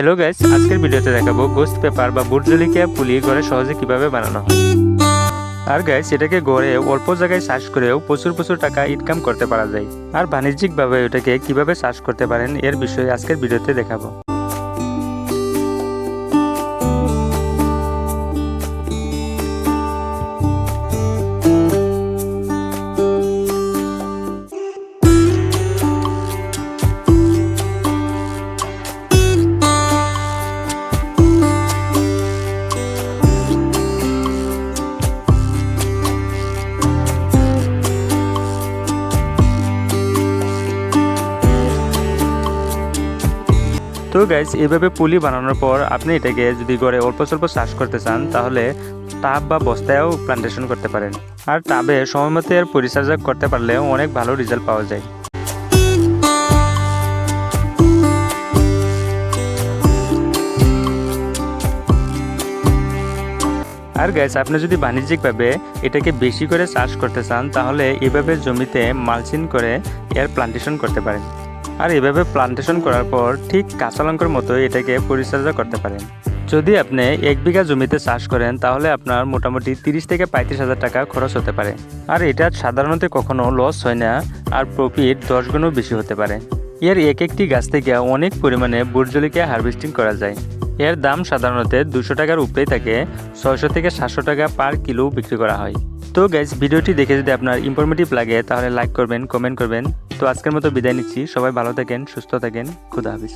Hello guys আজকের ভিডিওতে দেখাবো গোস্ট পেপার বা বুটজলিকিয়া পুলি ঘরে সহজে কীভাবে বানানো হয়। আর গাইস এটাকে গড়ে অল্প জায়গায় চাষ করেও প্রচুর প্রচুর টাকা ইনকাম করতে পারা যায়। আর বাণিজ্যিকভাবে এটাকে কীভাবে চাষ করতে পারেন, এর বিষয়ে আজকের ভিডিওতে দেখাবো। তো গাইজ এভাবে পুলি বানানোর পর আপনি এটাকে যদি ঘরে অল্প স্বল্প চাষ করতে চান, তাহলে টাব বা বস্তায়ও প্লান্টেশন করতে পারেন। আর টাবে সময় মতো এর পরিচর্যা করতে পারলে অনেক ভালো রেজাল্ট পাওয়া যায়। আর গ্যাস আপনি যদি বাণিজ্যিকভাবে এটাকে বেশি করে চাষ করতে চান, তাহলে এভাবে জমিতে মালচিন করে এর প্লান্টেশন করতে পারেন। আর এভাবে প্লান্টেশন করার পর ঠিক কাঁচা লঙ্কার মতো এটাকে পরিচর্যা করতে পারেন। যদি আপনি এক বিঘা জমিতে চাষ করেন, তাহলে আপনার মোটামুটি তিরিশ থেকে পঁয়ত্রিশ হাজার টাকা খরচ হতে পারে। আর এটা সাধারণত কখনো লস হয় না, আর প্রফিট দশ গুণও বেশি হতে পারে। এর এক একটি গাছ থেকে অনেক পরিমাণে বুর্জলিকা হারভেস্টিং করা যায়। এর দাম সাধারণত দুশো টাকার উপরেই থাকে, ছয়শো থেকে সাতশো টাকা পার কিলো বিক্রি করা হয়। তো গ্যাস ভিডিওটি দেখে যদি আপনার ইনফরমেটিভ লাগে, তাহলে লাইক করবেন কমেন্ট করবেন। তো আজকের মতো বিদায় নিচ্ছি। সবাই ভালো থাকেন সুস্থ থাকেন। খুদা হাফিজ।